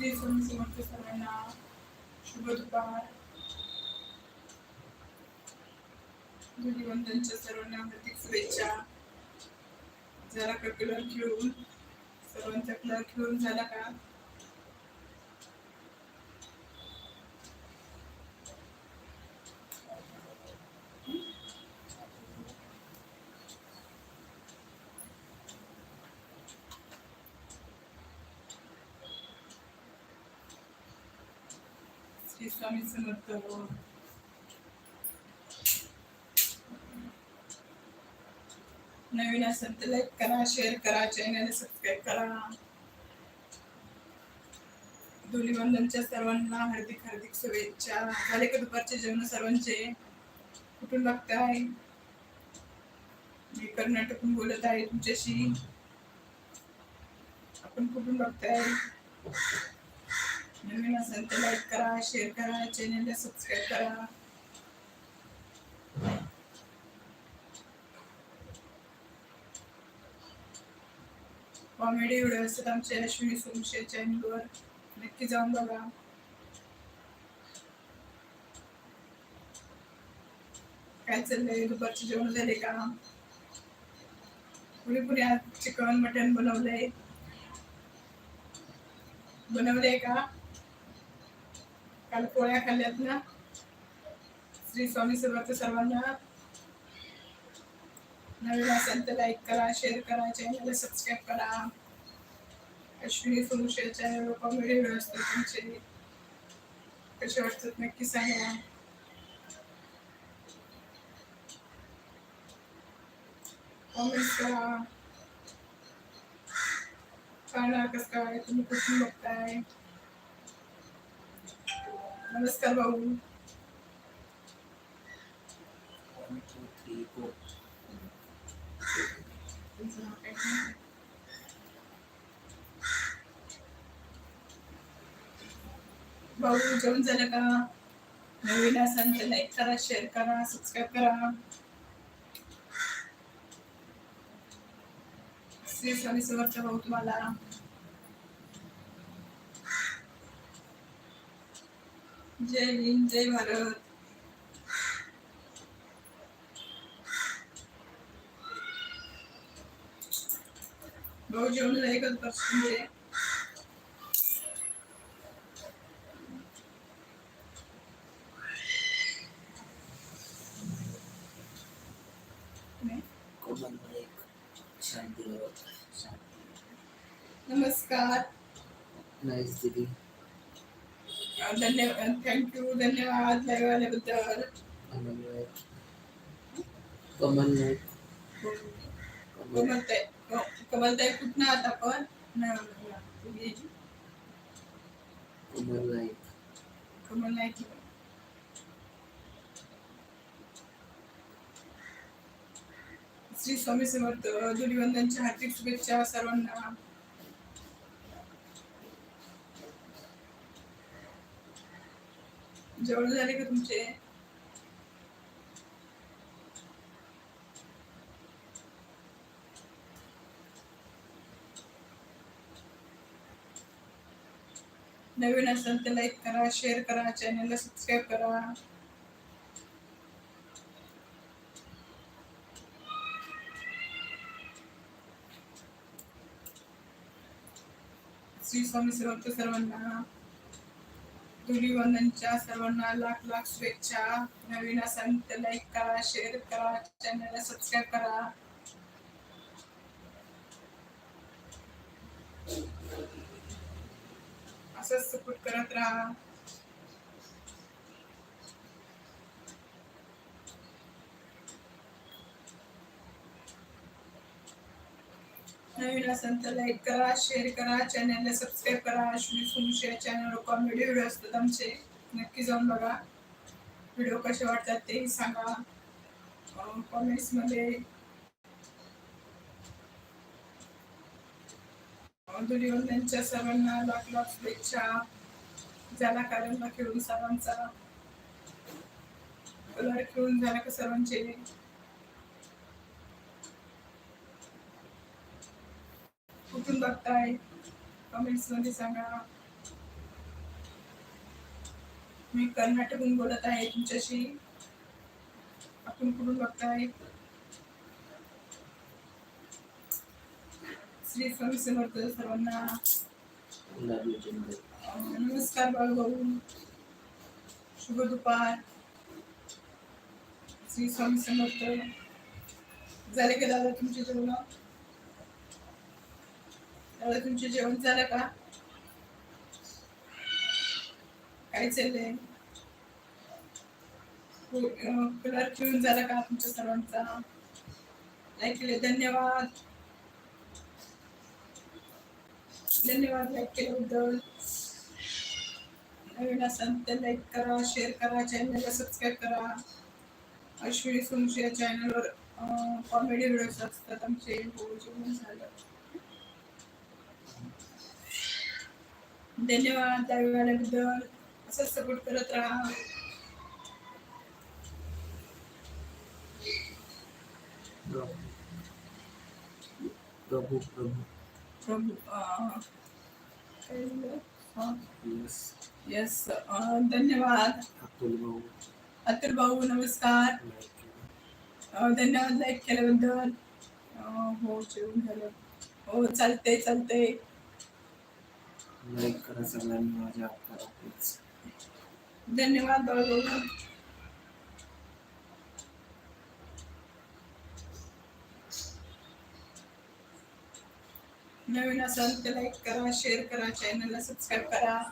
श्री स्वामी समर्थ सर्वांना शुभ दुपार. धुलीवंदनच्या सर्वांना हार्दिक शुभेच्छा. झाला का कलर घेऊन सर्वांचा कलर घेऊन झाला का श्री स्वामी समर्थ नवीन असेल तर लाईक करा शेअर करा चॅनल सबस्क्राईब करा. धुलीवंदनच्या सर्वांना हार्दिक हार्दिक शुभेच्छा. झाले का दुपारचे जेवण सर्वांचे? कुठून लागताय मी कर्नाटकून बोलत आहे तुमच्याशी. आपण कुठून बघताय? नवीन असेल तर लाईक करा शेअर करा चॅनलला सबस्क्राईब करा. कॉमेडी व्हिडिओ असतात आमच्या अश्विनी सोमशे चॅनलवर नक्की जाऊन बघा. काय चाललंय? दुपारचे जेवण झाले का? कुणी कुणी आज चिकन मटन बनवलंय. बनवलंय का? खाल्ल्यात ना श्री स्वामी समर्थ सर्वांना नवीन असेल तर लाईक करा शेअर करा. चॅनलला सबस्क्राईब करा अश्विनी सोनुशे चॅनलवर कॉमेडी व्हिडिओ तुमचे कसे वाटतात नक्की सांगा कॉमेंट्स करा. सांगा कसं काय तुम्ही कुठून बघताय नमस्कार भाऊ. भाऊ जेवण झालं का? नवीन असाल तर लाईक करा शेअर करा सबस्क्राईब करा. श्री स्वामी समर्थ भाऊ तुम्हाला. जय हिंद जय भारत भाऊ जेवण? नाही? नमस्कार नाईस दिदी धन्यवाद थँक्यू धन्यवाद लाईव्ह आल्याबद्दल कमल कमल कमल कमलताई कमलताई कुठनं आहात आपण? नाही ओळखलं. तुम्ही कमल नाईक कमल नाईक श्री स्वामी समर्थ धुलीवंदनच्या हार्दिक शुभेच्छा सर्वांना. जेवण झाले का तुमचे? नवीन असेल तर लाईक करा शेअर करा चॅनलला सबस्क्राईब करा. श्री स्वामी सर्वांना धुलीवंदनच्या सर्वांना लाख लाख शुभेच्छा. नवीन असाल तर लाईक करा शेअर करा चॅनलला सबस्क्राईब करा. असंच सपोर्ट करत राहा. नवीन असेल तर लाईक करा शेअर करा चॅनलला सबस्क्राईब करा. अश्विनी सोनुशी या चॅनलवर कॉमेडी व्हिडिओ असतात आमचे नक्की जाऊन बघा. व्हिडिओ कसे वाटतात तेही सांगा. कॉमेंट्समध्ये त्यांच्या सर्वांना लाख लाख शुभेच्छा. झाला कारण खेळून सर्वांचा. कलर खेळून झाला का सर्वांचे? कुठून बघताय? कमेंट्समध्ये सांगा. मी कर्नाटकहून बोलत आहे तुमच्याशी. आपण कुठून बघताय? श्री स्वामी समर्थ सर्वांना. नमस्कार बाळूभाऊ शुभ दुपार. श्री स्वामी समर्थ. झाले का दादा तुमचे जेवण? त्यामुळे तुमचे जेवण झालं का? काय चाललंय? कलर खेळून झाला का तुमच्या सर्वांचा? लाईक केले. धन्यवाद. धन्यवाद लाईक केल्याबद्दल. नवीन असाल तर लाईक करा शेअर करा चॅनलला सबस्क्राईब करा. अश्विनी सोमशी या चॅनलवर कॉमेडी व्हिडिओज असतात आमचे. हो जेवण झालं. धन्यवाद लाईव्ह आल्याबद्दल असंच सपोर्ट करत राहा प्रभू प्रभू प्रभू काय झालं? यस धन्यवाद. अतुल भाऊ अतुल भाऊ नमस्कार. धन्यवाद लाईक केल्याबद्दल हो जेवण झालं. हो चालते चालते लाईक करा सगळ्यांनी माझ्या करा प्लीज धन्यवाद नवीन असाल तर लाईक करा शेअर करा चॅनलला सबस्क्राईब करा.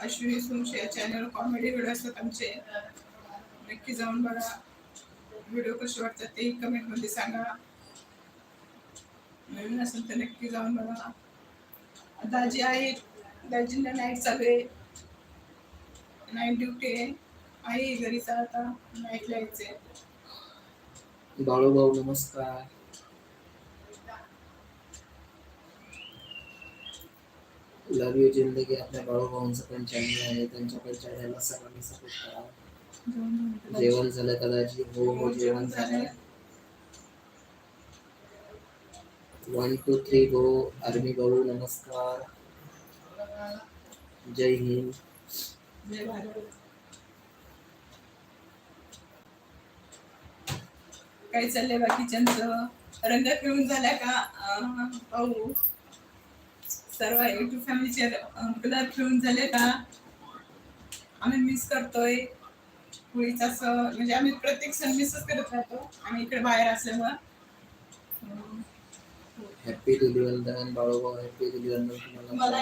अश्विनी तुमचे या चॅनल कॉमेडी व्हिडिओ असतात आमचे. नक्की जाऊन बघा. व्हिडिओ कसे वाटतात ते कमेंटमध्ये सांगा. नवीन असेल तर नक्की जाऊन बघा. दाजी आहेत. दाजींना नाईट चालू आहे नाईट ड्युटी आहे आई घरीच आहे आता नाईटला यायचे बाळू भाऊ नमस्कार. लव यू जिंदगी आपल्या बाळू भाऊंचं पण चॅनल आहे. त्यांच्या पण चॅनलला सर्वांनी सपोर्ट करा. जेवण झालं कदाचित हो हो जेवण झालं. One two three go army भाऊ नमस्कार जय हिंद जय भारत काय चाललंय बाकीच्यांचं? रंग खेळून झाल्या का? पाहू. सर्व युट्यूब फॅमिलीचे कलर खेळून झाले का? आम्ही मिस करतोय. होळीचा असं म्हणजे आम्ही प्रत्येक सण मिसच करत राहतो. आम्ही इकडे बाहेर असल्यामुळं. हॅपी धुलिवंदन बाळू भाऊ हॅपी धुलिवंदन तुम्हाला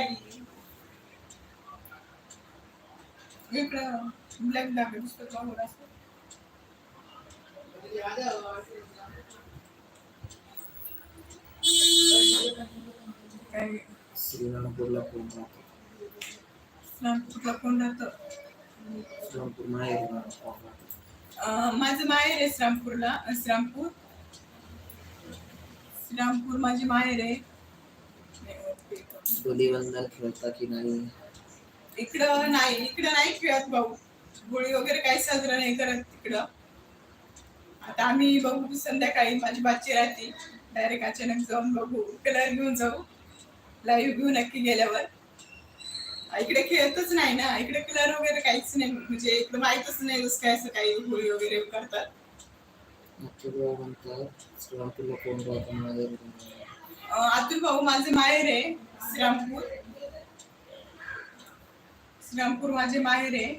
श्रीरामपूरला राहतो राहतं श्रीरामपूर माहेर माझं माहेर आहे श्रीरामपूरला अं, श्रीरामपूर श्रीरामपूर माझी माहेर आहे. धुलिवंदन खेळता की नाही? इकडं नाही इकडं नाही खेळत भाऊ. होळी वगैरे काही साजरा नाही करत तिकडं. आता आम्ही बघू संध्याकाळी माझी बाची राहते. डायरेक्ट अचानक जाऊन बघू. कलर घेऊन जाऊ. लाईव्ह घेऊ नक्की गेल्यावर. इकडे खेळतच नाही ना. इकडे कलर वगैरे काहीच नाही. म्हणजे इकडे माहीतच नाही काय असं काही होळी वगैरे करतात. अतुल भाऊ माझे माहेर आहे श्रीरामपूर. श्रीरामपूर माझे माहेर आहे.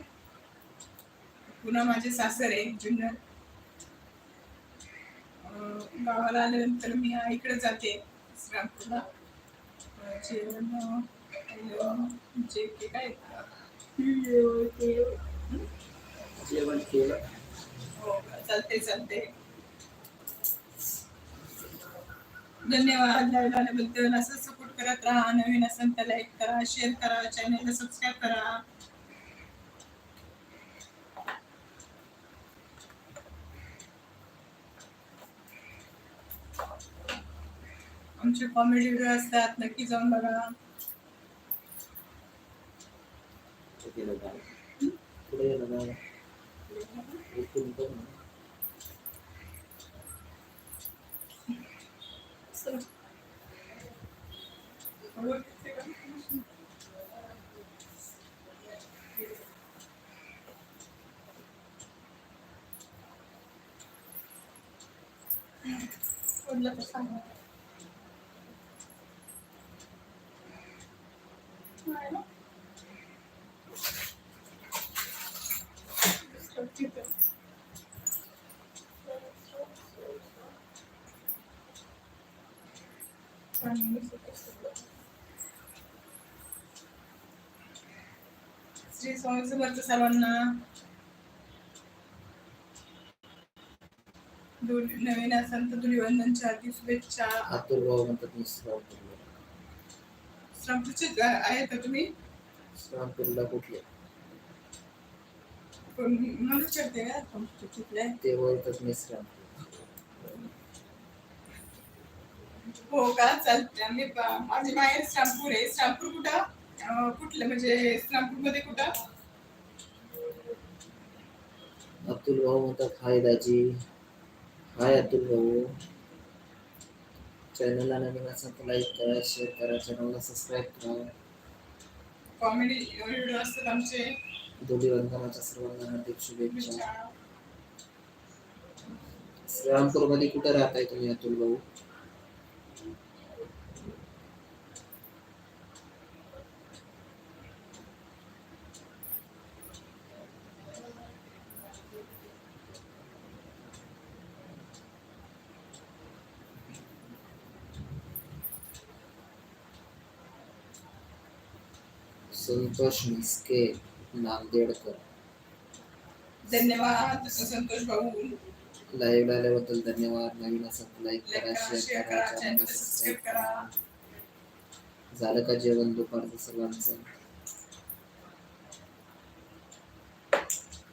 पुन्हा माझे सासर आहे जुन्नर. गावाला आल्यानंतर मी इकडे जाते श्रीरामपूरला. जेवण जे काय जेवण केलं. हो चालते चालते धन्यवाद. लाईव्ह आल्याबद्दल असं सपोर्ट करत राहा नवीन असेल तर लाईक करा शेअर करा चॅनलला सबस्क्राईब करा. आमचे कॉमेडी व्हिडिओ असतात नक्की जाऊन बघा. पुढे गाव. पुढे गेलं गाव. इथून बघ ना. चला. समजलं तर सांगा नाही ना? तिथं. श्री स्वामी समर्थ सर्वांना धुल- नवीन संत धुलीवंदनच्या हार्दिक शुभेच्छा. अतुल भाऊ म्हणतात मी श्रामपूरचे आहेत का तुम्ही? श्रावणपूरला कुठले? मला विचारते का श्रामपूरचे कुठले आहे? ते बोलतात मी श्रावणपूर हो का? चालते आम्ही प- माझी माहेर श्रामपूर आहे. श्रामपूर कुठं? अं, कुठलं? म्हणजे श्रामपूरमध्ये कुठं? अतुल भाऊ म्हणतात हाय दाजी. हाय अतुल भाऊ चॅनलला नवीन असेल तर लाईक करा शेअर करा चॅनलला सबस्क्राईब करा. कॉमेडी व्हिडिओ असतात आमचे. दोन्ही वंदनाच्या सर्वांना हार्दिक शुभेच्छा शुभेच्छा. श्रीरामपूरमध्ये कुठे राहताय तुम्ही अतुल भाऊ? संतोष मिस्के नांदेडकर. धन्यवाद संतोष भाऊ. लाईव्ह आल्याबद्दल धन्यवाद. नवीन तर लाईक करा शेअर करा चॅनल सबस्क्राईब सबस्क्राईब करा करा. झालं का जेवण दुपारचं सर्वांचं?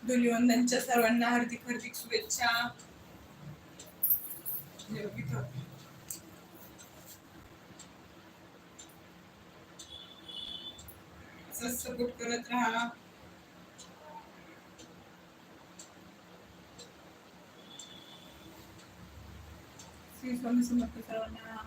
धुलीवंदनच्या सर्वांना हार्दिक हार्दिक शुभेच्छा. असंच सपोर्ट करत राहा. स्वामी समर्थ सर्वांना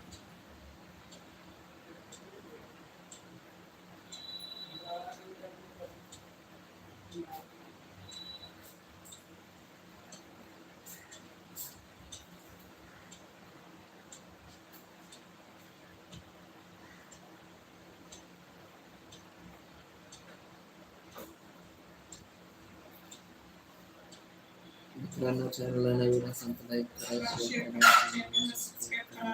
मित्रांनो चॅनलला नवीन असेल तर लाईक करा शेअर करा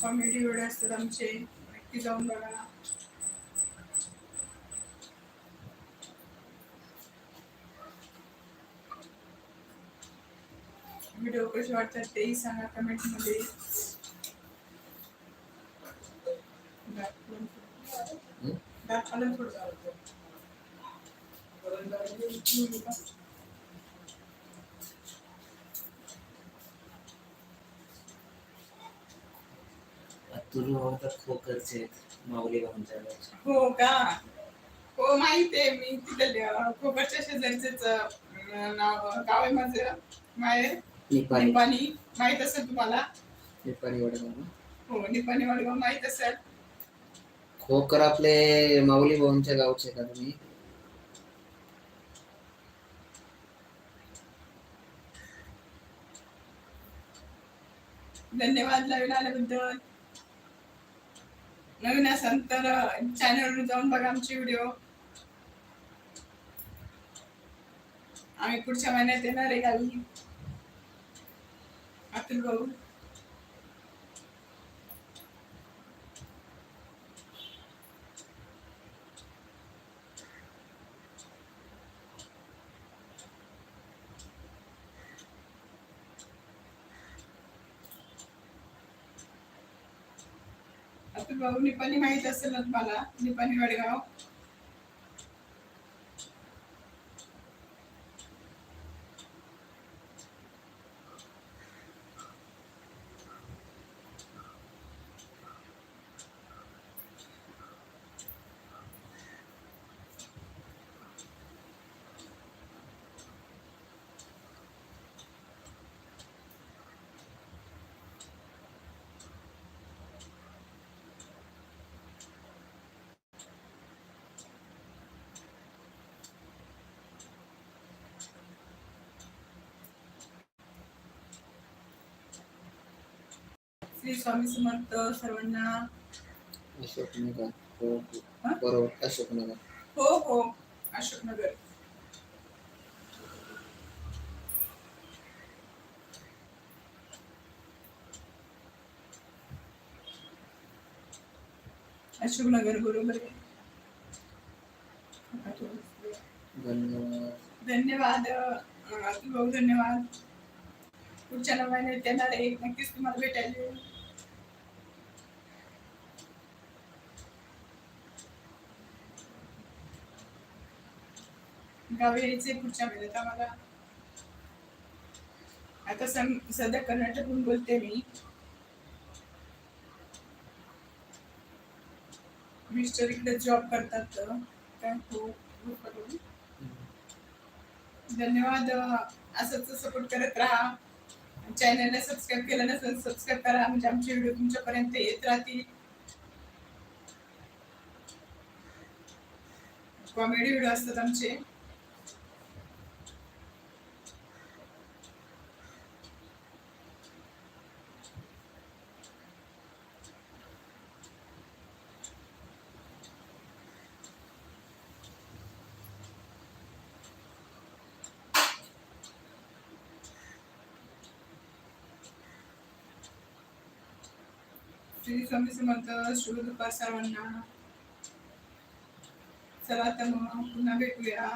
कॉमेडी व्हिडिओ असतात आमचे. नक्की जाऊन बघा. व्हिडिओ कसे वाटतात तेही सांगा कमेंटमध्ये हं? दाखवलं थोडं. भाऊ तर खोकरचे आहेत माऊली भाऊंच्या गावचे. हो का? हो माहीत आहे मी तिथं कोकरच्या शेजारचेच नाव गाव आहे माझं. माहेर? निपाणी. निपाणी. माहीत असेल तुम्हाला? निपाणी वडगाव हो निपाणी वडगाव. माहीत असेल? खोकर आपले माऊली भाऊंच्या गावचे का तुम्ही? धन्यवाद नवीन आल्याबद्दल. नवीन असाल तर चॅनलवर जाऊन बघा आमचे व्हिडिओ आम्ही पुढच्या महिन्यात येणार आहे गावी. अतुल भाऊ. आता भाऊ निपाणी माहीत असेल ना तुम्हाला निपाणी वडगाव श्री स्वामी समर्थ सर्वांना. अशोक नगर हो हो? बरोबर अशोक नगर हो हो अशोकनगर. अशोकनगर बरोबर आहे. धन्यवाद. धन्यवाद अं, अतुल भाऊ धन्यवाद. पुढच्या नव्याने येणार आहे नक्कीच तुम्हाला भेटायला येईल. गावी यायचे पुढच्या महिन्यात आम्हाला आता सम- सध्या कर्नाटकहून बोलते मी. मिस्टर इकडे जॉब करतात. हो? धन्यवाद. असंच सपोर्ट करत राहा. चॅनलला सबस्क्राईब केलं नसेल सबस्क्राईब करा. म्हणजे आमचे व्हिडिओ तुमच्यापर्यंत येत राहतील. कॉमेडी व्हिडिओ असतात आमचे श्री स्वामी समर्थ शुभ सर्वांना. चला तर मग पुन्हा भेटूया.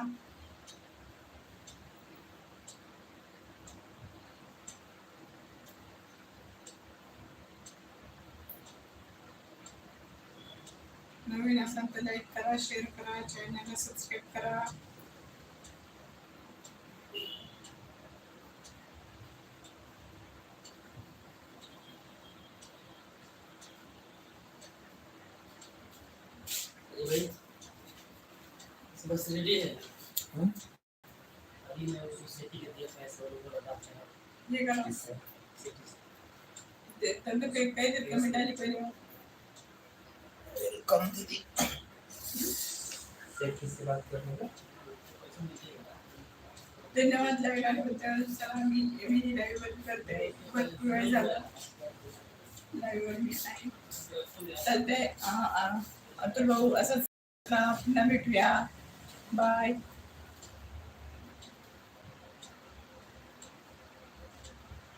नवीन असाल तर लाईक करा शेअर करा चॅनलला सबस्क्राईब करा. है? अभी मैं उसको दिया और वो बता करा कमेंट दीदी से बात करने का धन्यवाद लाईव्ह चला मी मी लाईव्ह वर करते. भरपूर वेळ झाला. लाईव्ह मी नाही. चालते अतुल भाऊ असंच पुन्हा भेटूया. Bye.